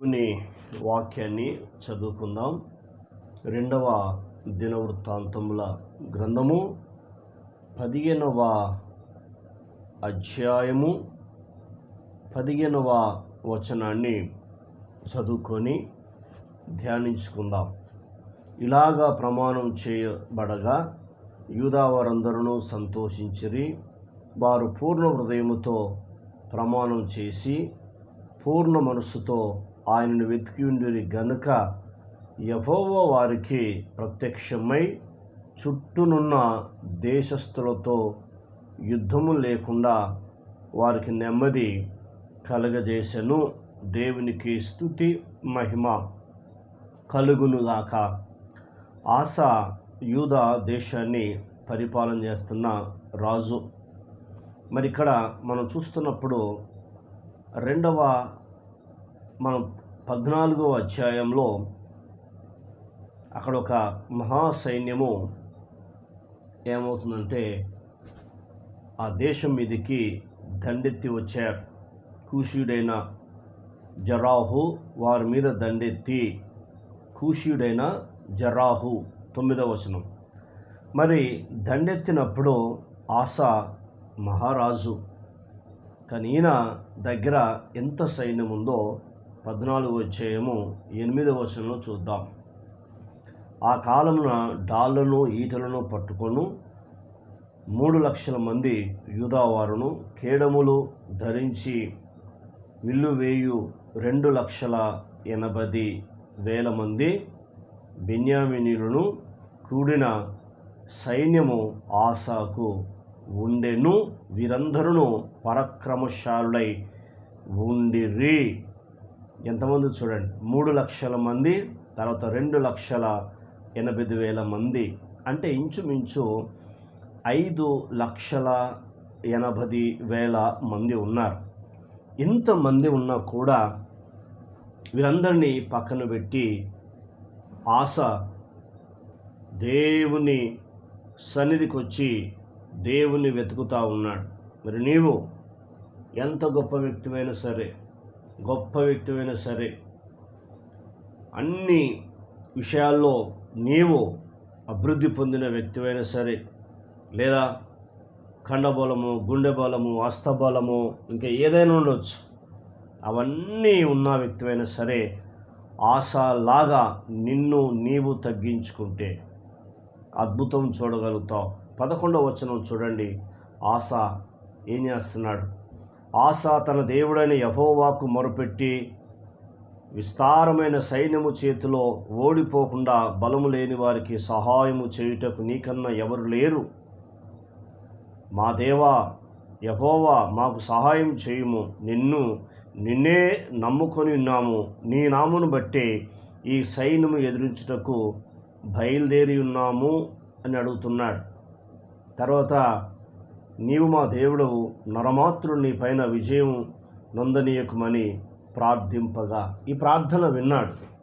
కొన్ని వాక్యాన్ని చదువుకుందాం. రెండవ దినవృత్తాంతముల గ్రంథము పదిహేనవ అధ్యాయము పదిహేనవ వచనాన్ని చదువుకొని ధ్యానించుకుందాం. ఇలాగా ప్రమాణం చేయబడగా యూదావారందరూ సంతోషించిరి వారు పూర్ణ హృదయముతో ప్రమాణం చేసి పూర్ణ మనస్సుతో ఆయనను వెతికి ఉండిరి. గనుక యహోవా వారికి ప్రత్యక్షమై చుట్టూనున్న దేశస్థులతో యుద్ధము లేకుండా వారికి నెమ్మది కలగజేసెను. దేవునికి స్తుతి మహిమ కలుగునుగాక ఆశ యూదా దేశాన్ని పరిపాలన చేస్తున్న రాజు. మరి ఇక్కడ మనం చూస్తున్నప్పుడు రెండవ మనం పద్నాలుగో అధ్యాయంలో అక్కడ ఒక మహాసైన్యము ఏమవుతుందంటే ఆ దేశం మీదకి దండెత్తి వచ్చారు కూషీయుడైన జరాహు వారి మీద దండెత్తి కూషీయుడైన జరాహు. తొమ్మిదవ వచనం. మరి దండెత్తినప్పుడు ఆశ మహారాజు కానీ ఈయన దగ్గర ఎంత సైన్యం ఉందో పద్నాలుగు అధ్యాయము ఎనిమిదవ వచనంలో చూద్దాం. ఆ కాలమున డాళ్ళను ఈటలను పట్టుకొను మూడు లక్షల మంది యూదావారును కేడములు ధరించి విల్లు వేయు రెండు లక్షల ఎనభై వేల మంది బెన్యామినీలను కూడిన సైన్యము ఆశాకు ఉండెను వీరందరూ పరక్రమశాలుడై ఉండిరి. ఎంతమంది చూడండి? మూడు లక్షల మంది తర్వాత రెండు లక్షల ఎనభై వేల మంది. అంటే ఇంచుమించు ఐదు లక్షల ఎనభై వేల మంది ఉన్నారు. ఇంతమంది ఉన్నా కూడా వీరందరినీ పక్కన పెట్టి ఆశ దేవుని సన్నిధికి వచ్చి దేవుని వెతుకుతా ఉన్నాడు. మరి నీవు ఎంత గొప్ప వ్యక్తివైనా సరే గొప్ప వ్యక్తివైనా సరే అన్ని విషయాల్లో నీవు అభివృద్ధి పొందిన వ్యక్తివైనా సరే లేదా కండబలము గుండె బలము హస్తబలము ఇంకా ఏదైనా ఉండొచ్చు. అవన్నీ ఉన్న వ్యక్తివైనా సరే ఆశలాగా నిన్ను నీవు తగ్గించుకుంటే అద్భుతం చూడగలుగుతావు. పదకొండవ వచనం చూడండి. ఆశ ఏం చేస్తున్నాడు? ఆశ తన దేవుడైన యహోవాకు మొరపెట్టి విస్తారమైన సైన్యము చేతిలో ఓడిపోకుండా బలము లేని వారికి సహాయము చేయుటకు నీకన్నా ఎవరు లేరు. మా దేవా యహోవా మాకు సహాయం చేయుము. నిన్ను నిన్నే నమ్ముకొని ఉన్నాము. నీ నామును బట్టే ఈ సైన్యము ఎదిరించుటకు బయలుదేరి ఉన్నాము అని అడుగుతున్నాడు. తర్వాత నీవు మా దేవుడు నరమాత్రుడు నీ పైన విజయం నొందనీయకుమని ప్రార్థింపగా. ఈ ప్రార్థన విన్నాడు.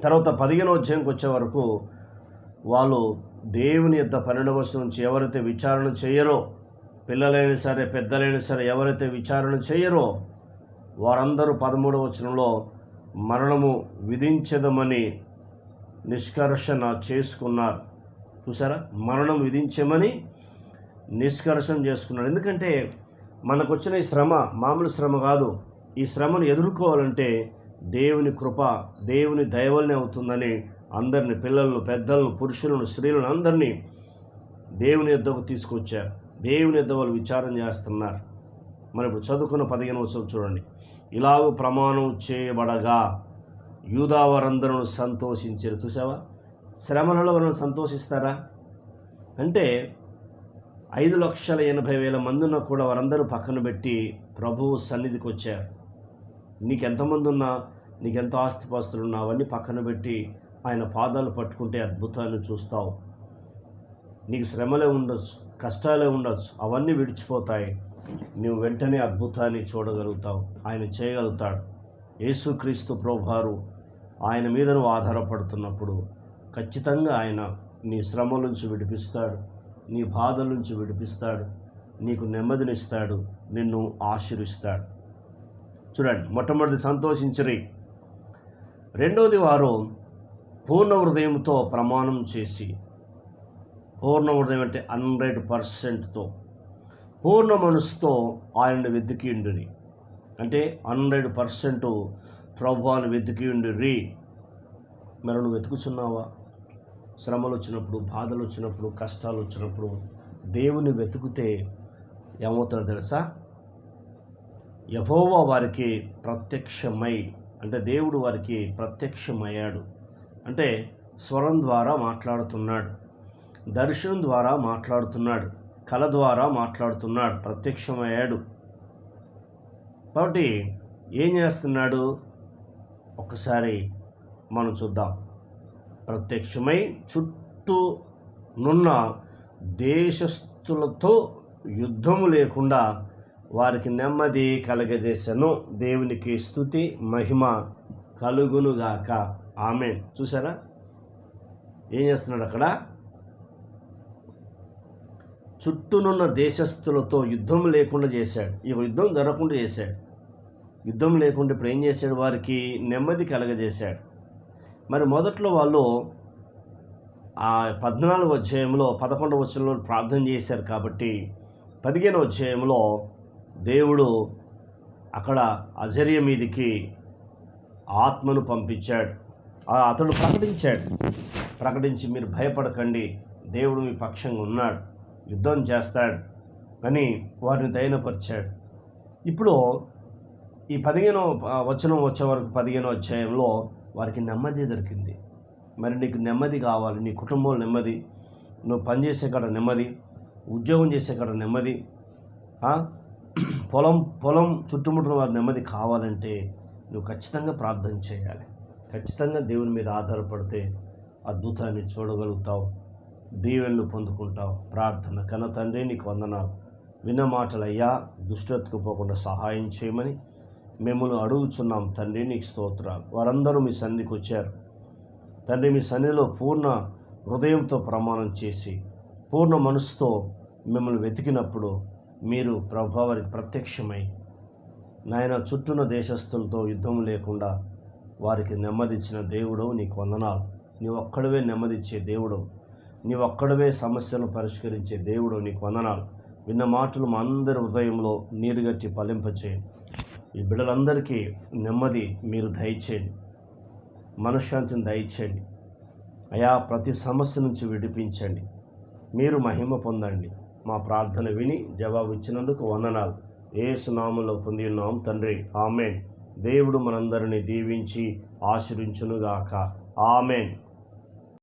తర్వాత పదిహేనో అధ్యాయంకి వచ్చే వరకు వాళ్ళు దేవుని యొక్క పన్నెండవ నుంచి ఎవరైతే విచారణ చేయరో పిల్లలైనా సరే పెద్దలైనా సరే ఎవరైతే విచారణ చేయరో వారందరూ పదమూడవ వచనంలో మరణము విధించదమని నిష్కర్షణ చేసుకున్నారు. చూసారా? మరణం విధించమని నిష్కర్షణ చేసుకున్నాడు. ఎందుకంటే మనకు వచ్చిన ఈ శ్రమ మామూలు శ్రమ కాదు. ఈ శ్రమను ఎదుర్కోవాలంటే దేవుని కృప దేవుని దయవలనే అవుతుందని అందరిని పిల్లలను పెద్దలను పురుషులను స్త్రీలను అందరినీ దేవుని యుద్ధకు తీసుకొచ్చారు దేవుని యుద్ధ వాళ్ళు విచారం చేస్తున్నారు. మరి ఇప్పుడు చదువుకున్న పదిహేను వచనం చూడండి. ఇలాగ ప్రమాణం చేయబడగా యూదావారందరూ సంతోషించారు. చూసావా? శ్రమలలో వాళ్ళని సంతోషిస్తారా? అంటే ఐదు లక్షల ఎనభై వేల మందిన కూడా వారందరూ పక్కన పెట్టి ప్రభువు సన్నిధికి వచ్చారు. నీకెంతమంది ఉన్నా నీకెంత ఆస్తిపాస్తులు ఉన్నా అవన్నీ పక్కన పెట్టి ఆయన పాదాలు పట్టుకుంటే అద్భుతాన్ని చూస్తావు. నీకు శ్రమలే ఉండొచ్చు కష్టాలే ఉండొచ్చు అవన్నీ విడిచిపోతాయి. నువ్వు వెంటనే అద్భుతాన్ని చూడగలుగుతావు. ఆయన చేయగలుగుతాడు. యేసుక్రీస్తు ప్రభువారు ఆయన మీద నువ్వు ఆధారపడుతున్నప్పుడు ఖచ్చితంగా ఆయన నీ శ్రమ నుంచి విడిపిస్తాడు. నీ బాధల నుంచి విడిపిస్తాడు. నీకు నెమ్మదినిస్తాడు. నిన్ను ఆశీర్విస్తాడు. చూడండి మొట్టమొదటి సంతోషించరి. రెండవది వారు పూర్ణ హృదయంతో ప్రమాణం చేసి పూర్ణ హృదయం అంటే హండ్రెడ్ పర్సెంట్తో పూర్ణ మనసుతో ఆయనను వెతికిండుని అంటే హండ్రెడ్ పర్సెంట్ ప్రభువాన్ని వెతికి ఉండిరి మరి నువ్వు వెతుకుచున్నావా? శ్రమలు వచ్చినప్పుడు బాధలు వచ్చినప్పుడు కష్టాలు వచ్చినప్పుడు దేవుని వెతుకుతే ఏమవుతాడో తెలుసా? యహోవా వారికి ప్రత్యక్షమై అంటే దేవుడు వారికి ప్రత్యక్షమయ్యాడు. అంటే స్వరం ద్వారా మాట్లాడుతున్నాడు. దర్శనం ద్వారా మాట్లాడుతున్నాడు. కళ ద్వారా మాట్లాడుతున్నాడు. ప్రత్యక్షమయ్యాడు. కాబట్టి ఏం చేస్తున్నాడు? ఒకసారి మనం చూద్దాం. ప్రత్యక్షమై చుట్టూ నున్న దేశస్థులతో యుద్ధము లేకుండా వారికి నెమ్మది కలగజేశాను దేవునికి స్థుతి మహిమ కలుగునుగాక. ఆమె చూసారా ఏం చేస్తున్నాడు అక్కడ? చుట్టూనున్న దేశస్థులతో యుద్ధం లేకుండా చేశాడు. ఈ యుద్ధం జరగకుండా చేశాడు. యుద్ధం లేకుండా ఇప్పుడు ఏం చేశాడు? వారికి నెమ్మది కలగజేశాడు. మరి మొదట్లో వాళ్ళు ఆ పద్నాలుగు అధ్యాయంలో పదకొండవ వచనంలో ప్రార్థన చేశారు కాబట్టి పదిహేను అధ్యాయంలో దేవుడు అక్కడ అజర్య మీదికి ఆత్మను పంపించాడు. అతడు ప్రకటించాడు. ప్రకటించి మీరు భయపడకండి దేవుడు మీ పక్షంగా ఉన్నాడు యుద్ధం చేస్తాడు అని వారిని దయనపరిచాడు. ఇప్పుడు ఈ పదిహేనో వచనం వచ్చే వరకు పదిహేనో అధ్యాయంలో వారికి నెమ్మది దొరికింది. మరి నీకు నెమ్మది కావాలి. నీ కుటుంబం నెమ్మది. నువ్వు పనిచేసే కాడ నెమ్మది. ఉద్యోగం చేసే కాడ నెమ్మది. పొలం పొలం చుట్టుముట్టిన వారి నెమ్మది కావాలంటే నువ్వు ఖచ్చితంగా ప్రార్థన చేయాలి. ఖచ్చితంగా దేవుని మీద ఆధారపడితే అద్భుతాన్ని చూడగలుగుతావు. దీవెనలు పొందుకుంటావు. ప్రార్థన కన తండ్రి నీకు వందనాలు. విన్న మాటలయ్యా దుష్టత్కు పోకుండా సహాయం చేయమని మిమ్మల్ని అడుగుచున్నాం తండ్రి నీకు స్తోత్రాలు. వారందరూ మీ సన్నిధికి వచ్చారు. తండ్రి మీ సన్నిధిలో పూర్ణ హృదయంతో ప్రమాణం చేసి పూర్ణ మనసుతో మిమ్మల్ని వెతికినప్పుడు మీరు ప్రభావానికి ప్రత్యక్షమై నాయన చుట్టూన దేశస్తులతో యుద్ధం లేకుండా వారికి నెమ్మదిచ్చిన దేవుడు నీకు వందనాలు. నీ ఒక్కడవే నెమ్మదిచ్చే దేవుడు నీ ఒక్కడవే సమస్యలను పరిష్కరించే దేవుడు నీకు వందనాలు. విన్న మాటలు మా అందరి హృదయంలో నీరుగట్టి ఫలింపచేయండి ఈ బిడ్డలందరికీ నెమ్మది మీరు దయచేయండి. మనశ్శాంతిని దయచేయండి. అయా ప్రతి సమస్య నుంచి విడిపించండి. మీరు మహిమ పొందండి. మా ప్రార్థన విని జవాబు ఇచ్చినందుకు వందనాలు. ఏ సునామంలో పొంది ఉన్నాం తండ్రి. ఆమెన్. దేవుడు మనందరిని దీవించి ఆశీర్వించునుగాక. ఆమెన్.